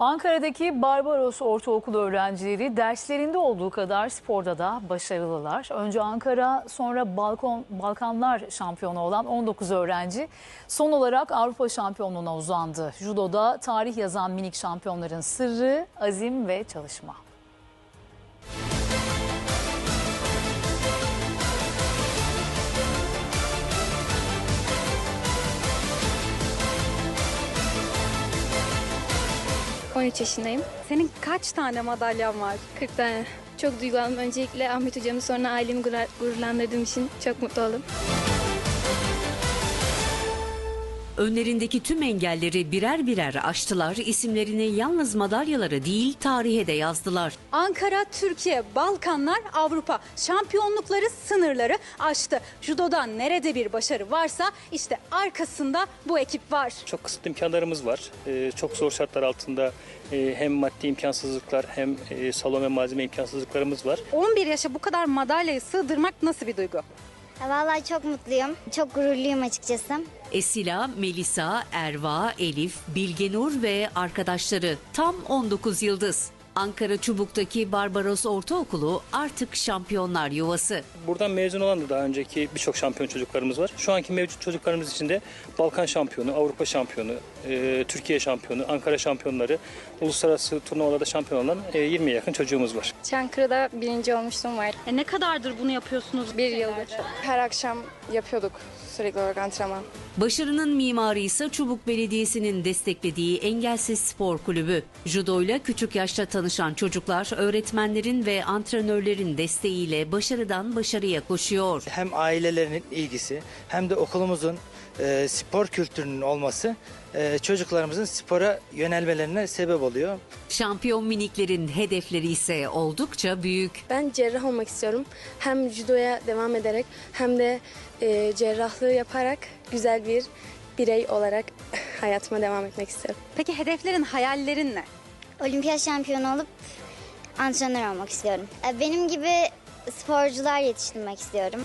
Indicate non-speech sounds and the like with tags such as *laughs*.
Ankara'daki Barbaros Ortaokulu öğrencileri derslerinde olduğu kadar sporda da başarılılar. Önce Ankara sonra Balkon, Balkanlar şampiyonu olan 19 öğrenci son olarak Avrupa şampiyonluğuna uzandı. Judoda tarih yazan minik şampiyonların sırrı azim ve çalışma. 13 yaşındayım. Senin kaç tane madalyan var? 40 tane. Çok duygulandım. Öncelikle Ahmet hocamı sonra ailemi gurur- gururlandırdığım için çok mutlu oldum. Önlerindeki tüm engelleri birer birer aştılar. İsimlerini yalnız madalyalara değil tarihe de yazdılar. Ankara, Türkiye, Balkanlar, Avrupa şampiyonlukları sınırları aştı. Judoda nerede bir başarı varsa işte arkasında bu ekip var. Çok kısıtlı imkanlarımız var. Ee, çok zor şartlar altında e, hem maddi imkansızlıklar hem e, salon ve malzeme imkansızlıklarımız var. 11 yaşa bu kadar madalyayı sığdırmak nasıl bir duygu? Vallahi çok mutluyum. Çok gururluyum açıkçası. Esila, Melisa, Erva, Elif, Bilgenur ve arkadaşları tam 19 yıldız. Ankara Çubuk'taki Barbaros Ortaokulu artık şampiyonlar yuvası. Buradan mezun olan da daha önceki birçok şampiyon çocuklarımız var. Şu anki mevcut çocuklarımız için de Balkan şampiyonu, Avrupa şampiyonu, e, Türkiye şampiyonu, Ankara şampiyonları, uluslararası turnuvalarda şampiyon olan e, 20'ye yakın çocuğumuz var. Çankırı'da birinci olmuştum var. E ne kadardır bunu yapıyorsunuz? Bir yıldır. Her akşam yapıyorduk sürekli olarak antrenman. Başarının mimarı ise Çubuk Belediyesi'nin desteklediği Engelsiz Spor Kulübü. Judoyla küçük yaşta tanışan çocuklar öğretmenlerin ve antrenörlerin desteğiyle başarıdan başarıya koşuyor. hem ailelerinin ilgisi hem de okulumuzun e, spor kültürünün olması e, çocuklarımızın spora yönelmelerine sebep oluyor. Şampiyon miniklerin hedefleri ise oldukça büyük. Ben cerrah olmak istiyorum. Hem judoya devam ederek hem de e, cerrahlığı yaparak güzel bir birey olarak *laughs* hayatıma devam etmek istiyorum. Peki hedeflerin, hayallerin ne? Olimpiyat şampiyonu olup antrenör olmak istiyorum. E, Benim gibi sporcular yetiştirmek istiyorum.